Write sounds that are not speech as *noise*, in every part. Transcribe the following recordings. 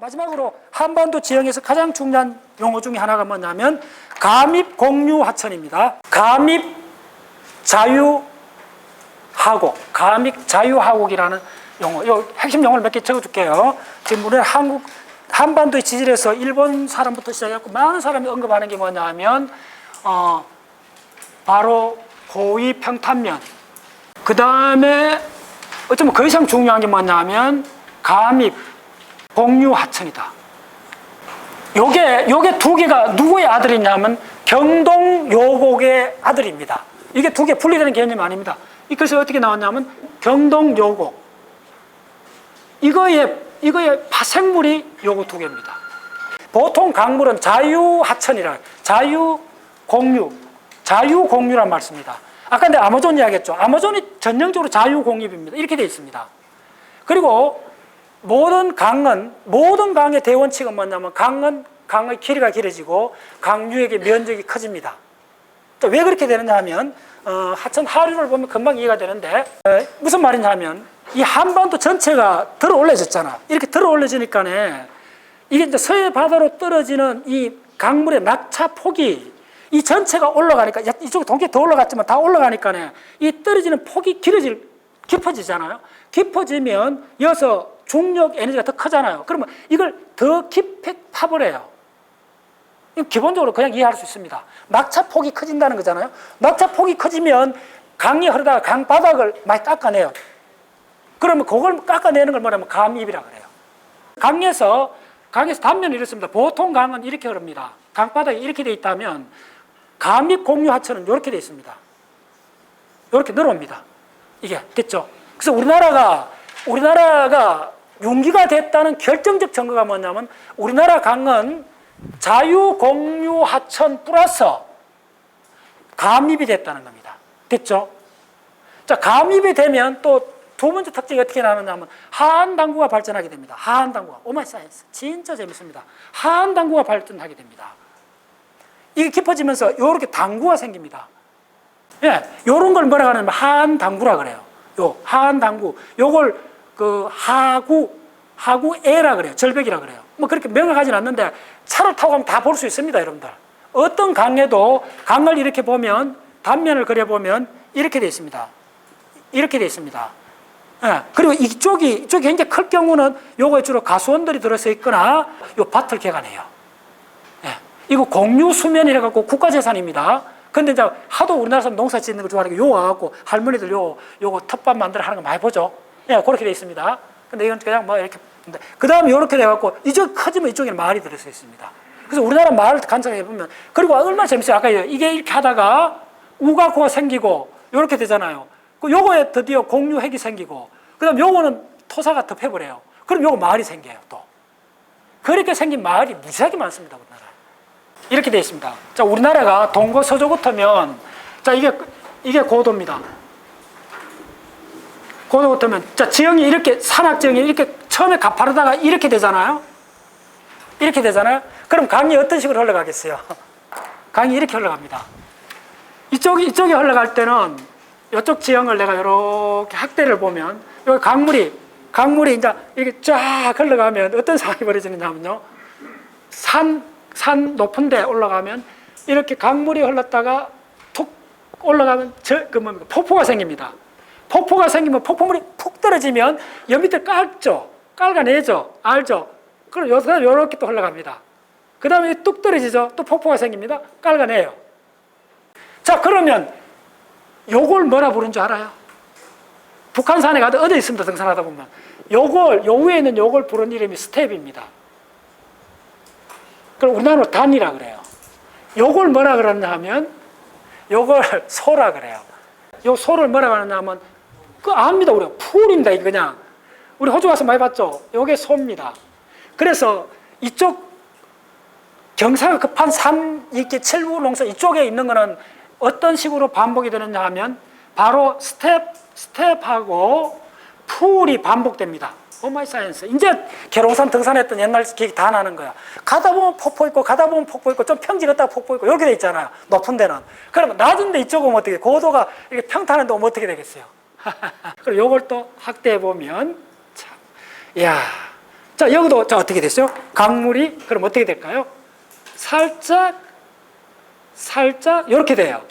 마지막으로 한반도 지형에서 가장 중요한 용어 중에 하나가 뭐냐면 감입 공유 하천입니다. 감입 자유 하곡, 감입 자유 하곡이라는 용어. 요 핵심 용어를 몇 개 적어 줄게요. 지금 우리 한국 한반도의 지질에서 일본 사람부터 시작해서 많은 사람이 언급하는 게 뭐냐면 어 바로 고위 평탄면. 그 다음에 어쩌면 그 이상 중요한 게 뭐냐면 감입 공유 하천이다. 요게 요게 두 개가 누구의 아들이냐면 경동 요곡의 아들입니다. 이게 두 개 분리되는 개념이 아닙니다. 이 글쎄 어떻게 나왔냐면 경동 요곡 이거의 이거의 파생물이 요거 두 개입니다. 보통 강물은 자유 하천이라 자유 공유 자유 공유란 말씀입니다. 아까 근데 아마존 이야기했죠. 아마존이 전형적으로 자유 공입입니다. 이렇게 되어 있습니다. 그리고 모든 강은 모든 강의 대원칙은 뭐냐면 강은 강의 길이가 길어지고 강유역의 면적이 커집니다. 자, 왜 그렇게 되느냐 하면 어, 하천 하류를 보면 금방 이해가 되는데 어, 무슨 말이냐 하면 이 한반도 전체가 들어 올려졌잖아. 이렇게 들어 올려지니까네 이게 이제 서해 바다로 떨어지는 이 강물의 낙차 폭이 이 전체가 올라가니까 야, 이쪽 동계 더 올라갔지만 다 올라가니까네 이 떨어지는 폭이 길어질 깊어지잖아요. 깊어지면 여기서 중력 에너지가 더 크잖아요. 그러면 이걸 더 깊게 파버려요. 이거 기본적으로 그냥 이해할 수 있습니다. 낙차 폭이 커진다는 거잖아요. 낙차 폭이 커지면 강이 흐르다가 강 바닥을 많이 깎아내요. 그러면 그걸 깎아내는 걸 뭐냐면 감입이라 그래요. 강에서 강에서 단면이 이렇습니다. 보통 강은 이렇게 흐릅니다. 강바닥이 이렇게 돼 있다면 감입 공유 하천은 이렇게 돼 있습니다. 이렇게 늘어옵니다. 이게 됐죠? 그래서 우리나라가 우리나라가 용기가 됐다는 결정적 증거가 뭐냐면 우리나라 강은 자유 공유 하천 플러스 감입이 됐다는 겁니다. 됐죠? 자, 감입이 되면 또 두 번째 특징이 어떻게 나느냐면 하한 당구가 발전하게 됩니다. 하한 당구가 오마이 사이언스 진짜 재밌습니다. 하한 당구가 발전하게 됩니다. 이게 깊어지면서 이렇게 당구가 생깁니다. 예, 요런 걸 뭐라 하냐면 하한 당구라 그래요. 요 하한 당구. 요걸 그 하구 하구 에라 그래요. 절벽이라 그래요. 뭐 그렇게 명확하진 않는데 차를 타고 가면 다 볼 수 있습니다, 여러분들. 어떤 강에도 강을 이렇게 보면 단면을 그려 보면 이렇게 돼 있습니다. 이렇게 돼 있습니다. 예, 그리고 이쪽이 이쪽이 굉장히 클 경우는 요거에 주로 가수원들이 들어서 있거나 요 밭을 개간해요. 예, 이거 공유 수면이라 갖고 국가재산입니다. 근데 이제 하도 우리나라 사람 농사 짓는 걸 좋아하니까 요 와갖고 할머니들 요 요거 텃밭 만들어 하는 거 많이 보죠. 예, 그렇게 돼 있습니다. 근데 이건 그냥 뭐 이렇게 그 다음에 이렇게 돼갖고 이쪽 커지면 이쪽에는 마을이 들어서 있습니다. 그래서 우리나라 마을 관찰해 보면 그리고 얼마나 재밌어요. 아까 이게 이렇게 하다가 우가코가 생기고 이렇게 되잖아요. 그 요거에 드디어 공유핵이 생기고 그다음 요거는 토사가 덮여버려요. 그럼 요거 마을이 생겨요 또. 그렇게 생긴 마을이 무지하게 많습니다 우리나라. 이렇게 되어 있습니다. 자 우리나라가 동고 서조부터면 자 이게 이게 고도입니다. 고도부터면 자 지형이 이렇게 산악 지형이 이렇게 처음에 가파르다가 이렇게 되잖아요. 이렇게 되잖아요. 그럼 강이 어떤 식으로 흘러가겠어요? *laughs* 강이 이렇게 흘러갑니다. 이쪽이 이쪽에 흘러갈 때는 이쪽 지형을 내가 이렇게 학대를 보면 여기 강물이 강물이 이제 이렇게 쫙 흘러가면 어떤 상황이 벌어지느냐면요. 산, 산 높은 데 올라가면 이렇게 강물이 흘렀다가 툭 올라가면 저, 그 뭡니까? 폭포가 생깁니다. 폭포가 생기면 폭포물이 푹 떨어지면 여 밑에 깔죠. 깔아내죠. 알죠? 그럼 여기서 이렇게 또 흘러갑니다. 그 다음에 뚝 떨어지죠. 또 폭포가 생깁니다. 깔아내요. 자, 그러면 요걸 뭐라 부르는 줄 알아요? 북한산에 가도 어디 있습니다. 등산하다 보면. 요걸, 요 위에 있는 요걸 부르는 이름이 스텝입니다. 그럼 우리나라로 단이라 그래요. 요걸 뭐라 그러냐 하면 요걸 *laughs* 소라 그래요. 요 소를 뭐라 그러냐 하면 그 압니다. 우리가 풀입니다. 이거 그냥. 우리 호주 가서 많이 봤죠? 요게 소입니다. 그래서 이쪽 경사가 급한 산, 이렇게 칠부 농사 이쪽에 있는 거는 어떤 식으로 반복이 되느냐 하면 바로 스텝, 스텝하고 풀이 반복됩니다. 오마이 사이언스. 이제 계룡산 등산했던 옛날 기억이 다 나는 거야. 가다 보면 폭포 있고, 가다 보면 폭포 있고, 좀 평지 걷다가 폭포 있고, 이렇게 돼 있잖아요. 높은 데는. 그러면 낮은 데 이쪽 오면 어떻게, 돼? 고도가 이렇게 평탄한 데 오면 어떻게 되겠어요? *laughs* 그리고 요걸 또 확대해 보면, 참, 이야, 자, 여기도 자 어떻게 됐어요? 강물이 그럼 어떻게 될까요? 살짝 살짝 이렇게 돼요.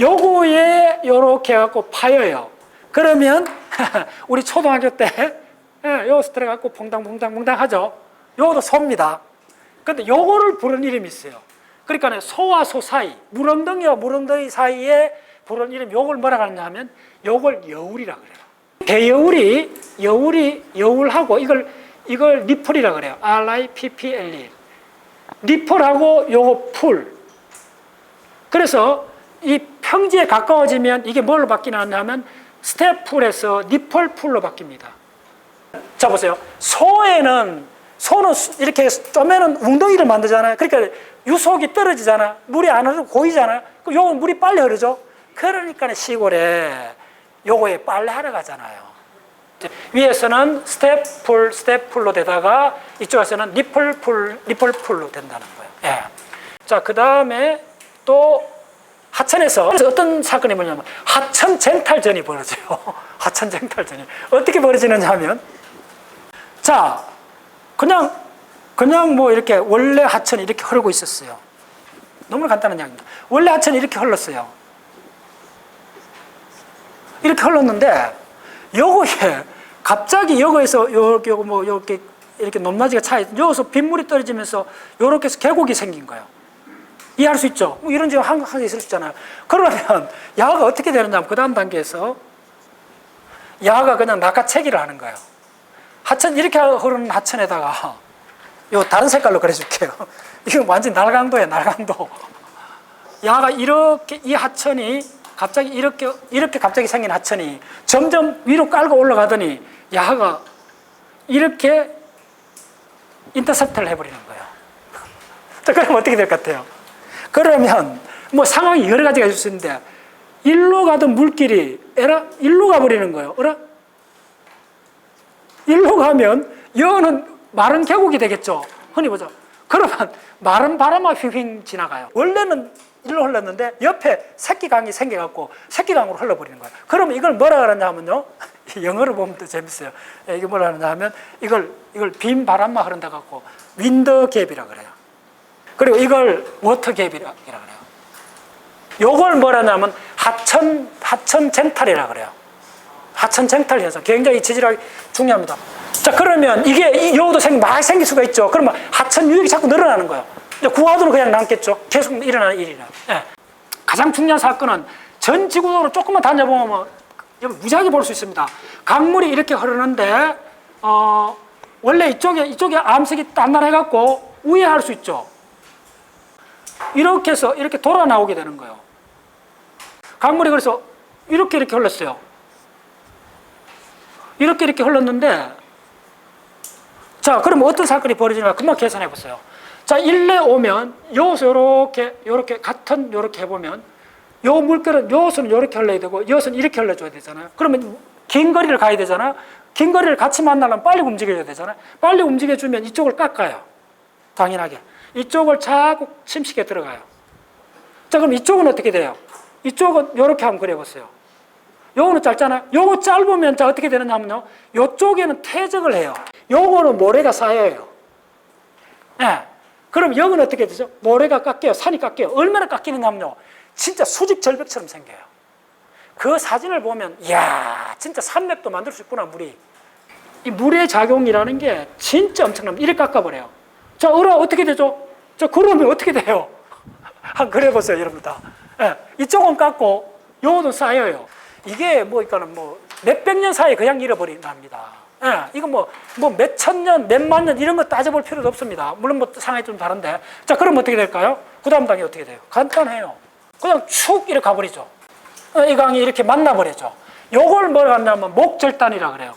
요거에 요렇게 해갖고 파여요. 그러면 *laughs* 우리 초등학교 때 예, 요 스트레 갖고 퐁당퐁당퐁당 하죠. 요것도 소입니다. 근데 요거를 부른 이름이 있어요. 그러니까 소와 소 사이, 물엉덩이와 물엉덩이 사이에 부른 이름 요걸 뭐라 하느냐 하면 요걸 여울이라 그래요. 대여울이 여울이 여울하고 이걸 이걸 리플이라 그래요. R I P P L E. 리플하고 요거 풀. 그래서 이 평지에 가까워지면 이게 뭘로 바뀌나 하면 스테플에서 니펄풀로 바뀝니다. 자 보세요. 소에는 소는 수- 이렇게 쪼매는 웅덩이를 만들잖아요. 그러니까 유속이 떨어지잖아. 물이 안 흐르고 고이잖아요. 그럼 요건 물이 빨리 흐르죠. 그러니까 시골에 요거에 빨래 하러 가잖아요. 위에서는 스텝 풀, 스텝 풀로 되다가 이쪽에서는 니플풀, 니플풀로 된다는 거예요. 예. 자, 그 다음에 또 하천에서 어떤 사건이 뭐냐면 하천 쟁탈전이 벌어져요. *laughs* 하천 쟁탈전이 어떻게 벌어지느냐 하면 자, 그냥 그냥 뭐 이렇게 원래 하천이 이렇게 흐르고 있었어요. 너무 간단한 이야기입니다. 원래 하천이 이렇게 흘렀어요. 이렇게 흘렀는데 여기에 갑자기 여기에서 이렇게 뭐 이렇게 이렇게 높낮이가 차이 여기서 빗물이 떨어지면서 이렇게 해서 계곡이 생긴 거예요. 이해할 수 있죠? 뭐 이런 적 한국에 있을 수 있잖아요. 그러면 *laughs* 야가 어떻게 되느냐 그 다음 단계에서 야가 그냥 낙하채기를 하는 거예요. 하천 이렇게 흐르는 하천에다가 *laughs* 요 다른 색깔로 그려줄게요. *laughs* 이건 완전 날강도예요, 날강도. 야가 이렇게 이 하천이 갑자기 이렇게 이렇게 갑자기 생긴 하천이 점점 위로 깔고 올라가더니 야가 이렇게 인터셉트를 해버리는 거예요. *laughs* 자, 그럼 어떻게 될 것 같아요? 그러면 뭐 상황이 여러 가지가 있을 수 있는데 일로 가던 물길이 에라 일로 가버리는 거예요. 어라 일로 가면 여는 마른 계곡이 되겠죠. 흔히 보죠. 그러면 마른 바람만 휘휘 지나가요. 원래는 일로 흘렀는데 옆에 새끼 강이 생겨갖고 새끼 강으로 흘러버리는 거예요. 그러면 이걸 뭐라 그러냐면요. *laughs* 영어로 보면 더 재밌어요. 예, 이게 뭐라 그러냐면 이걸 이걸 빈 바람만 흐른다 갖고 윈더 갭이라 그래요. 그리고 이걸 워터 갭이라 그래요. 요걸 뭐라 하냐면 하천 하천 쟁탈이라 그래요. 하천 쟁탈 현상 굉장히 지질하기 중요합니다. 자 그러면 이게 이 요도 생 많이 생길 수가 있죠. 그러면 하천 유역이 자꾸 늘어나는 거예요. 이제 구하도는 그냥 남겠죠. 계속 일어나는 일이라. 예. 가장 중요한 사건은 전 지구적으로 조금만 다녀보면 뭐 무지하게 볼 수 있습니다. 강물이 이렇게 흐르는데 어, 원래 이쪽에 이쪽에 암석이 단단해갖고 우회할 수 있죠. 이렇게 해서 이렇게 돌아 나오게 되는 거예요. 강물이 그래서 이렇게 이렇게 흘렀어요. 이렇게 이렇게 흘렀는데 자, 그럼 어떤 사건이 벌어지나 금방 계산해 보세요. 자, 일레 오면 여기서 요렇게 요렇게 같은 요렇게 해 보면 요 물결은 여기서는 요렇게 흘러야 되고 여기서는 이렇게 흘러 줘야 되잖아요. 그러면 긴 거리를 가야 되잖아. 긴 거리를 같이 만나려면 빨리 움직여야 되잖아요. 빨리 움직여 주면 이쪽을 깎아요. 당연하게. 이쪽을 자꾸 침식에 들어가요. 자, 그럼 이쪽은 어떻게 돼요? 이쪽은 이렇게 한번 그려 보세요. 요거는 짧잖아요. 요거 짧으면 자 어떻게 되느냐 하면요. 요쪽에는 퇴적을 해요. 요거는 모래가 쌓여요. 예. 그럼 여기는 어떻게 되죠? 모래가 깎여요. 산이 깎여요. 얼마나 깎이느냐 하면요. 진짜 수직 절벽처럼 생겨요. 그 사진을 보면 이야 진짜 산맥도 만들 수 있구나 물이. 이 물의 작용이라는 게 진짜 엄청납니다. 이렇게 깎아버려요. 자, 어라 어떻게 되죠? 자, 그러면 어떻게 돼요? *laughs* 한번 그려보세요, 여러분들. 예, 이쪽은 깎고 요거는 쌓여요. 이게 뭐, 그러니까는 뭐 몇백 년 사이에 그냥 잃어버린답니다. 예, 이거 뭐, 뭐 몇천 년, 몇만 년 이런 거 따져볼 필요도 없습니다. 물론 뭐 상황이 좀 다른데. 자, 그럼 어떻게 될까요? 그 다음 단계 어떻게 돼요? 간단해요. 그냥 축 이렇게 가버리죠. 어, 이 강이 이렇게 만나버리죠. 요걸 뭐라 하냐면 목절단이라 그래요.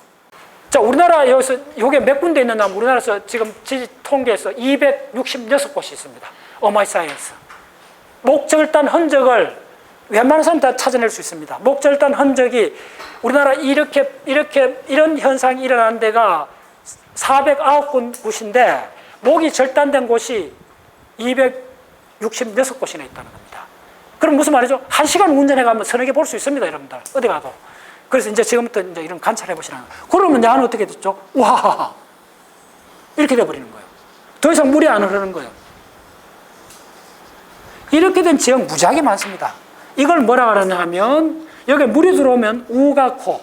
자, 우리나라 여기서 요게 몇 군데 있느냐 하면 우리나라에서 지금 지지 통계에서 266곳이 있습니다. 오마이 사이언스. 목절단 흔적을 웬만한 사람 다 찾아낼 수 있습니다. 목절단 흔적이 우리나라 이렇게 이렇게 이런 현상이 일어나는 데가 409 곳인데 목이 절단된 곳이 266곳이나 있다는 겁니다. 그럼 무슨 말이죠? 한 시간 운전해 가면 서너 개볼수 있습니다, 여러분들. 어디 가도. 그래서 이제 지금부터 이제 이런 관찰해 보시라는 거예요. 그러면 야는 어떻게 됐죠? 와, 이렇게 돼버리는 거예요. 더 이상 물이 안 흐르는 거예요. 이렇게 된 지형 무지하게 많습니다. 이걸 뭐라 그러냐 하면 여기 물이 들어오면 우가코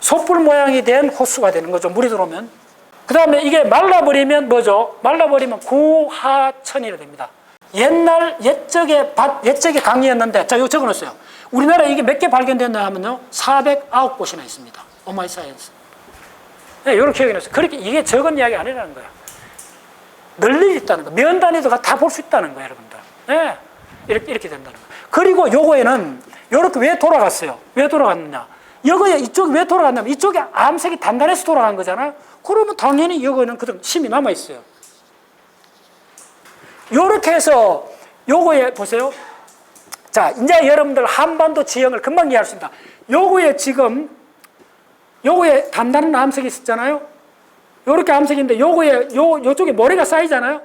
솥불 모양이 된 호수가 되는 거죠. 물이 들어오면. 그 다음에 이게 말라버리면 뭐죠? 말라버리면 구하천이라 됩니다. 옛날 옛적의 밭, 옛적의 강이었는데, 자, 이거 적어 놓았어요. 우리나라에 이게 몇 개 발견됐나 하면요, 409곳이나 있습니다. 오마이 사이언스. 네, 이렇게 기억해놨어요. 그렇게 이게 적은 이야기 아니라는 거야. 널리 있다는 거. 면 단위도가 다 볼 수 있다는 거예요, 여러분들. 네. 이렇게, 이렇게 된다는 거. 그리고 요거에는, 요렇게 왜 돌아갔어요? 왜 돌아갔느냐? 여거에 이쪽이 왜 돌아갔냐면, 이쪽에 암색이 단단해서 돌아간 거잖아요? 그러면 당연히 요거는 그동 심이 남아 있어요. 요렇게 해서, 요거에, 보세요. 자, 이제 여러분들 한반도 지형을 금방 이해할 수 있다. 요거에 지금, 요거에 단단한 암색이 있었잖아요? 요렇게 암색인데 요거에 요 요쪽에 모래가 쌓이잖아요.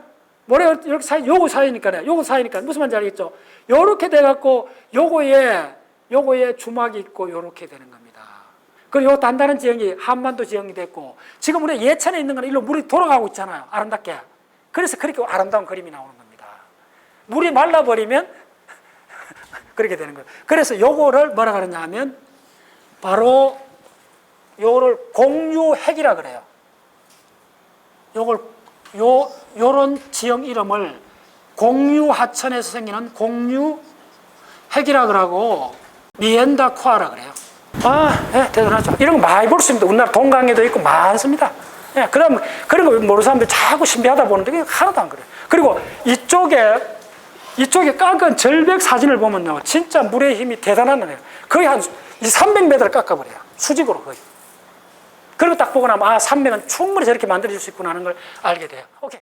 모래가 이렇게 쌓이 요거 쌓이니까요. 요거 쌓이니까 무슨 말인지 알겠죠? 요렇게 돼 갖고 요거에 요거에 주막이 있고 요렇게 되는 겁니다. 그리고 요 단단한 지형이 한반도 지형이 됐고 지금 우리 예천에 있는 건 일로 물이 돌아가고 있잖아요. 아름답게. 그래서 그렇게 아름다운 그림이 나오는 겁니다. 물이 말라 버리면 *laughs* 그렇게 되는 거예요. 그래서 요거를 뭐라 그러냐 하면 바로 요거를 공유핵이라 그래요. 요걸 요 요런 지형 이름을 공유하천에서 생기는 공유 핵이라 그러고 미엔다 코아라 그래요. 아, 예, 대단하죠. 이런 거 많이 볼 수 있습니다. 우리나라 동강에도 있고 많습니다. 예, 그럼 그런 거 모르는 사람들 자꾸 신비하다 보는데 하나도 안 그래요. 그리고 이쪽에 이쪽에 깎은 절벽 사진을 보면요, 진짜 물의 힘이 대단한 거예요. 거의 한 300m를 깎아버려요. 수직으로 거의. 그리고 딱 보고 나면 아, 산맥은 충분히 저렇게 만들어질 수 있구나 하는 걸 알게 돼요. 오케이.